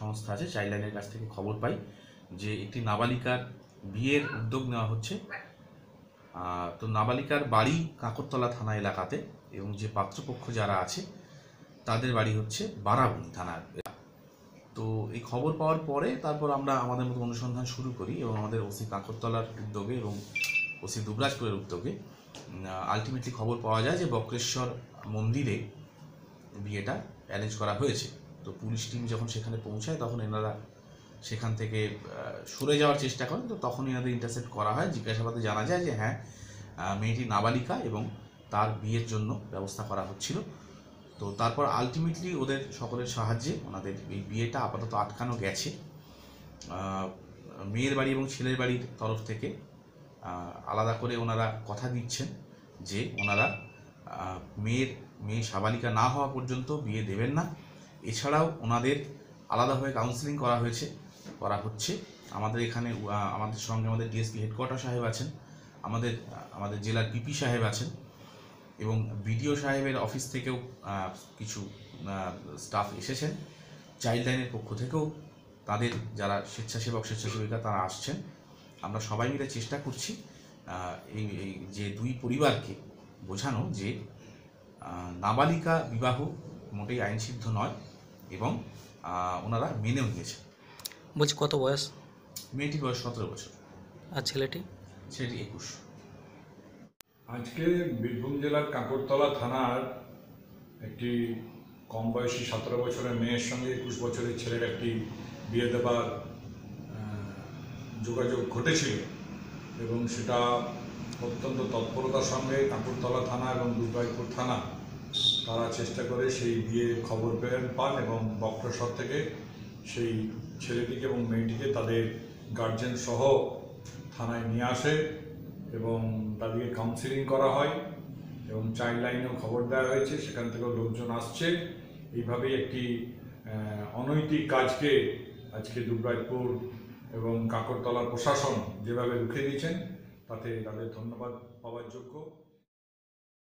সংস্থা আছে, চাইল্ডলাইনের কাছ থেকে খবর পাই যে একটি নাবালিকার বিয়ের উদ্যোগ নেওয়া হচ্ছে। তো নাবালিকার বাড়ি কাকরতলা থানা এলাকাতে এবং যে পাত্রপক্ষ যারা আছে, তাদের বাড়ি হচ্ছে বারাবণী থানার তো এই খবর পাওয়ার পরে তারপর আমরা আমাদের মতো অনুসন্ধান শুরু করি এবং আমাদের ওসি কাকরতলার উদ্যোগে এবং ওসি দুবরাজপুরের উদ্যোগে আলটিমেটলি খবর পাওয়া যায় যে বক্রেশ্বর মন্দিরে বিয়েটা অ্যারেঞ্জ করা হয়েছে। তো পুলিশ টিম যখন সেখানে পৌঁছায়, তখন এনারা সেখান থেকে সরে যাওয়ার চেষ্টা করেন। তো তখন এনাদের ইন্টারসেপ্ট করা হয়। জিজ্ঞাসাবাদে জানা যায় যে হ্যাঁ মেয়েটি নাবালিকা এবং তার বিয়ের জন্য ব্যবস্থা করা হচ্ছিল। তো তারপর আলটিমেটলি ওদের সকলের সাহায্যে ওনাদের এই বিয়েটা আপাতত আটকানো গেছে। মেয়ের বাড়ি এবং ছেলের বাড়ির তরফ থেকে আলাদা করে ওনারা কথা দিচ্ছেন যে, ওনারা মেয়ের, মেয়ে সাবালিকা না হওয়া পর্যন্ত বিয়ে দেবেন না। এছাড়াও ওনাদের আলাদাভাবে কাউন্সিলিং করা হয়েছে, করা হচ্ছে। আমাদের এখানে আমাদের সঙ্গে আমাদের ডিএসপি হেডকোয়ার্টার সাহেব আছেন, আমাদের আমাদের জেলার পিপি সাহেব আছেন এবং বিডিও সাহেবের অফিস থেকেও কিছু স্টাফ এসেছেন। চাইল্ড লাইনের পক্ষ থেকেও তাদের যারা স্বেচ্ছাসেবক, স্বেচ্ছাসেবিকা তারা আসছেন। আমরা সবাই মিলে চেষ্টা করছি এই এই যে দুই পরিবারকে বোঝানো যে নাবালিকা বিবাহ মোটেই আইনসিদ্ধ নয় এবং ওনারা মেনেও নিয়েছেন। বলছি কত বয়স? মেয়েটির বয়স সতেরো বছর। আর ছেলেটি? ছেলেটি একুশ। আজকে বীরভূম জেলার কাঁকরতলা থানার একটি কম বয়সী সতেরো বছরের মেয়ের সঙ্গে একুশ বছরের ছেলের একটি বিয়ে দেবার যোগাযোগ ঘটেছিল এবং সেটা অত্যন্ত তৎপরতার সঙ্গে কাঁকরতলা থানা এবং দুর্গাপুর থানা তারা চেষ্টা করে, সেই বিয়ে খবর পান এবং বক্রেশ্বর থেকে সেই ছেলেটিকে এবং মেয়েটিকে তাদের গার্জেন সহ থানায় নিয়ে আসে এবং তাদেরকে কাউন্সিলিং করা হয় এবং চাইল্ড লাইনেও খবর দেওয়া হয়েছে। সেখান থেকেও লোকজন আসছে। এইভাবেই একটি অনৈতিক কাজকে আজকে দুর্গাপুর এবং কাকরতলা প্রশাসন যেভাবে রুখে দিয়েছেন, তাতে তাদের ধন্যবাদ পাওয়ার যোগ্য।